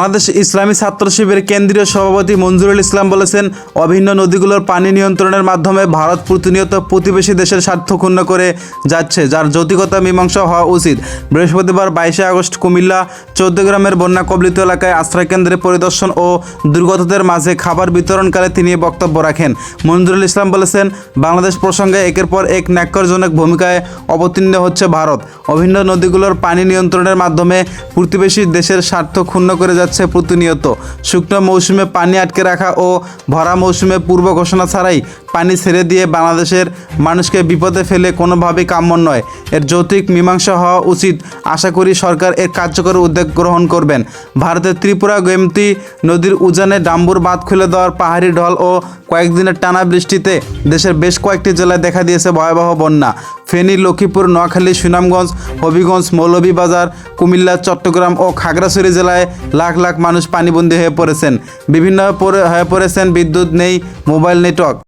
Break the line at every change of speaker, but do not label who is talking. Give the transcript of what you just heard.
বাংলাদেশ ইসলামী ছাত্র শিবিরের কেন্দ্রীয় সভাপতি মঞ্জুরুল ইসলাম বলেছেন, অভিন্ন নদীগুলোর পানি নিয়ন্ত্রণের মাধ্যমে ভারত প্রতিনিয়ত প্রতিবেশী দেশের স্বার্থ ক্ষুণ্ণ করে যাচ্ছে, যার যৌতিকতা মীমাংসা হওয়া উচিত। বৃহস্পতিবার বাইশে আগস্ট কুমিল্লা চৌদ্দগ্রামের বন্যা কবলিত এলাকায় আশ্রয়কেন্দ্রে পরিদর্শন ও দুর্গতদের মাঝে খাবার বিতরণকালে তিনি বক্তব্য রাখেন। মঞ্জুরুল ইসলাম বলেছেন, বাংলাদেশ প্রসঙ্গে একের পর এক ন্যাক্কারজনক ভূমিকায় অবতীর্ণ হচ্ছে ভারত। অভিন্ন নদীগুলোর পানি নিয়ন্ত্রণের মাধ্যমে প্রতিবেশী দেশের স্বার্থ ক্ষুণ্ণ করে যাচ্ছে প্রতিনিয়ত। শুকনো মৌসুমে পানি আটকে রাখা ও ভরা মৌসুমে পূর্ব ঘোষণা ছাড়াই পানি ছেড়ে দিয়ে বাংলাদেশের মানুষকে বিপদে ফেলে কোনোভাবেই কাম্য নয়। এর যৌতিক মীমাংসা হওয়া উচিত। আশা করি সরকার এর কার্যকর উদ্যোগ গ্রহণ করবেন। ভারতের ত্রিপুরা গোমতী নদীর উজানে ডাম্বুর বাঁধ খুলে দেওয়ার পাহাড়ি ঢল ও কয়েকদিনের টানা বৃষ্টিতে দেশের বেশ কয়েকটি জেলায় দেখা দিয়েছে ভয়াবহ বন্যা। ফেনী, লক্ষ্মীপুর, নোয়াখালী, সুনামগঞ্জ, হবিগঞ্জ মৌলভীবাজার কুমিল্লা, চট্টগ্রাম ও খাগড়াছড়ি জেলায় লাখ লাখ মানুষ পানিবন্দী হয়ে পড়েছেন। বিভিন্ন হয়ে পড়েছেন, বিদ্যুৎ নেই, মোবাইল নেটওয়ার্ক।